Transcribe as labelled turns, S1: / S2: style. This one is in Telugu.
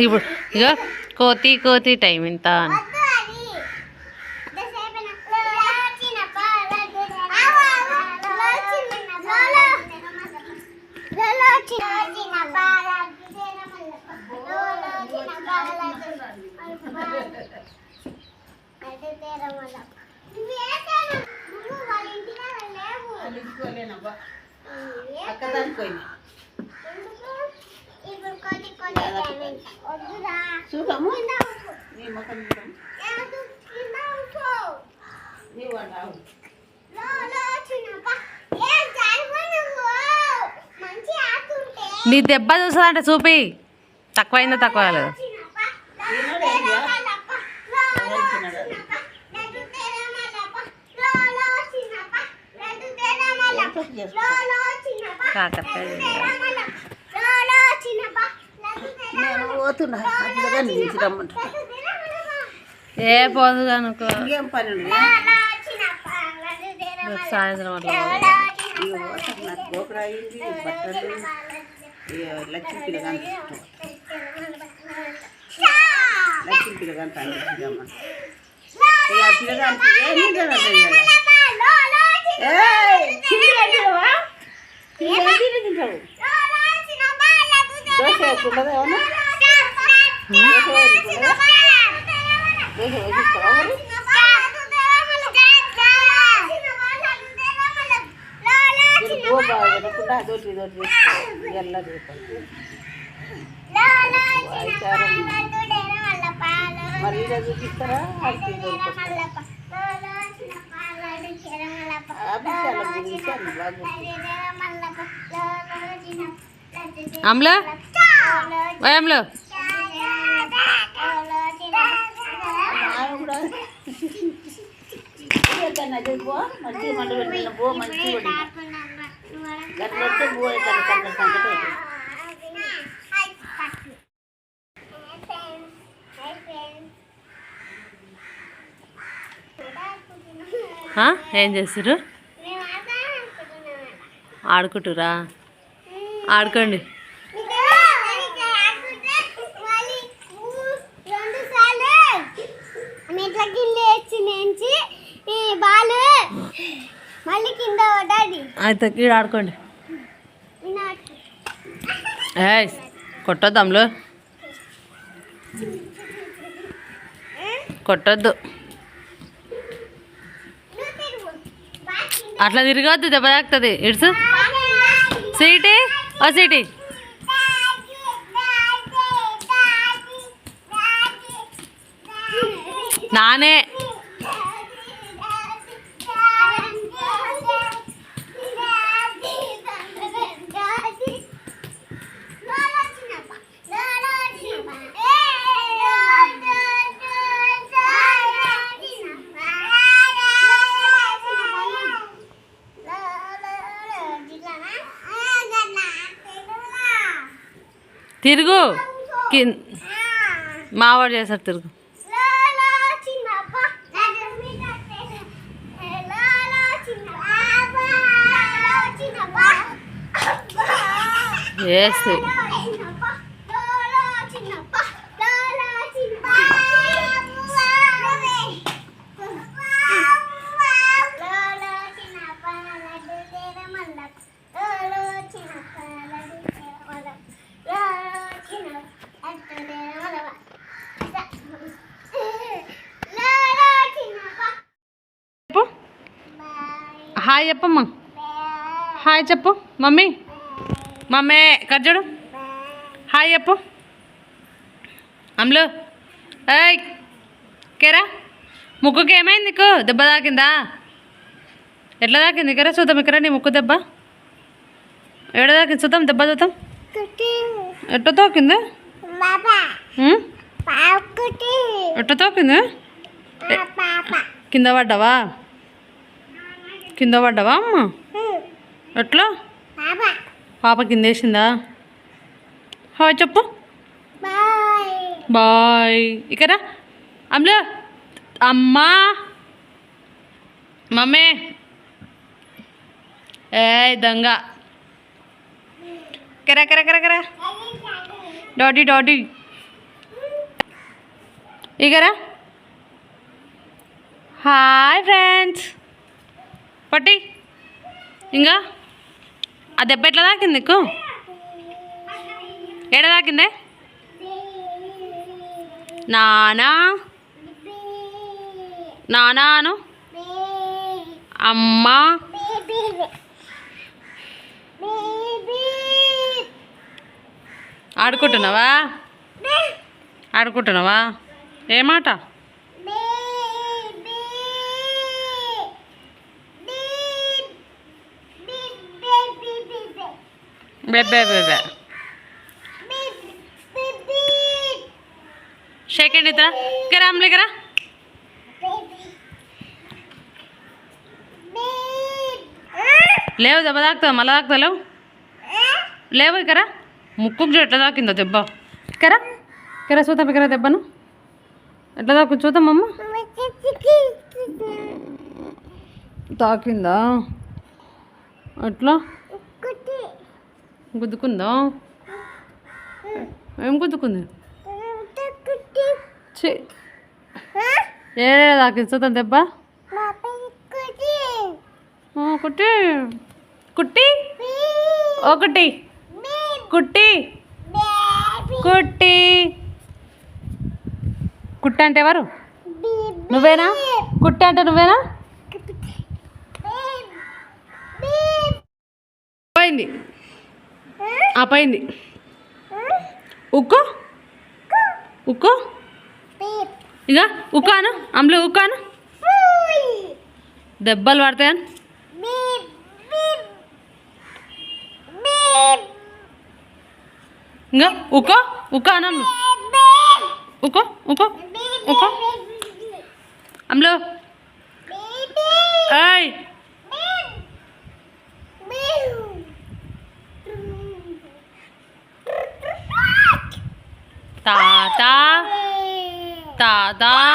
S1: ఇప్పుడు ఇక కోతి కోతి టైం ఇంత
S2: చూడము నీ ముఖం చూడము
S3: ఎందుకు?
S2: నీ
S1: దెబ్బ చూస్తుందంటే చూపి తక్కువైందా తక్కువ కాలేదు
S3: మల్లప్ప.
S2: ఎంత చేసుకో
S3: లో, లో, చిన్నప్ప.
S1: కాకరకాయ
S3: లడ్డు తేరా మల్లప్ప. లో, లో, చిన్నప్ప. లడ్డు తేరా
S2: నేను పోతున్నా రమ్మంట
S3: తేరా మల్లప్ప.
S1: ఏ పోదు కనుక
S2: ఇంకేం పని.
S1: సాయంత్రం అట్లా
S2: గోకరా అయింది బట్టలు లక్ష్మీ పిల్లగాంత లక్ష్మీ పిల్లగాంత ఏం దోటి దోటి రేపటి మరి చూపిస్తారా? అది దొరుకుతుంది ఆ విషయాల గురించి అన్ని బాగా
S1: అమ్ములు ఓయ్ అమ్ములు
S2: ఆమె కూడా ఎక్కడన్నా పో మంచిగా మంట పెట్టిన పో మంచిగా పడి గట్ల వస్తే పో
S1: ఏం చేస్తారు ఆడుకుంటురా? ఆడుకోండి.
S3: నుంచి మళ్ళీ కింద
S1: అయితే ఈడ ఆడుకోండి. ఏ కొట్టొద్దు అమ్ములు. కొట్టొద్దు. అట్లా తిరగద్దు దెబ్బ తాకుతుంది. ఇడ్స్ సీటి? ఓ సీటి. నానే తిరుగు. మావాడు చేస్తారు తిరుగు. వేస్తు హాయ్ చెప్పమ్మా. హాయ్ చెప్పు. మమ్మీ. మమ్మీ కజ్జుడు హాయ్ చెప్పు. అమ్ములు. ఏయ్ కేరా. ముక్కుకి ఏమైంది నీకు? దెబ్బ తాకిందా? ఎట్లా తాకింది? ఇక్కడ చూద్దాం ఇక్కడ నీ ముక్కు దెబ్బ? ఎడ తాకింది? చూద్దాం దెబ్బ చూద్దాం. ఎట్ట తాకింది? ఎట్ట తాకింది? కింద పడ్డావా? కింద పడ్డావా అమ్మ? ఎట్లా?
S3: పాప.
S1: కింద వేసిందా? హాయ్ చెప్పు.
S3: బాయ్.
S1: బాయ్. ఇక్కడ. అమ్లో. అమ్మా. మమ్మీ. ఏ దొంగ. కరా కరా కరా కరా. Daddy daddy. ఇగరా. Hi friends. పట్టి. ఇంకా? ఆ దెబ్బ ఎట్లా తాకింది నీకు? ఎడ తాకిందే? నానా? నానాను అమ్మ? ఆడుకుంటున్నావా? ఆడుకుంటున్నావా? ఏమాట? బెబ్బే బెబ్బే సెకండ్ ఇతర ఇక్కడ అమ్మ దగ్గర లేవు దెబ్బ తాకుతావు మళ్ళా తాకుతా లేవు? లేవు ఇక్కడ. ముక్కుకు ఎట్లా తాకిందో దెబ్బ. ఇక్కడ ఇక్కడ చూద్దాం ఇక్కడ దెబ్బను. ఎట్లా తాకు చూద్దాం అమ్మ. తాకిందా? అట్లా గుద్దుకుందా. ఏం గుద్దుకుంది? ఏ తాకింది దెబ్బ. కుట్టి. కుట్టి? ఒకటి కుట్టి. కుట్టి. కుట్ట అంటే ఎవరు? నువ్వేనా? కుట్ట అంటే నువ్వేనా? పోయింది. ఆపైంది. ఉక్కో. ఉక్కు. ఉక్కు ఇక ఉక్కాను అమ్ములు ఉక్కాను దెబ్బలు పడతాయని. ఇంకా ఉక్కో. ఉక్క అను ఉక్కో ఉక్కో. ఉక్కో. అమ్లో তা তা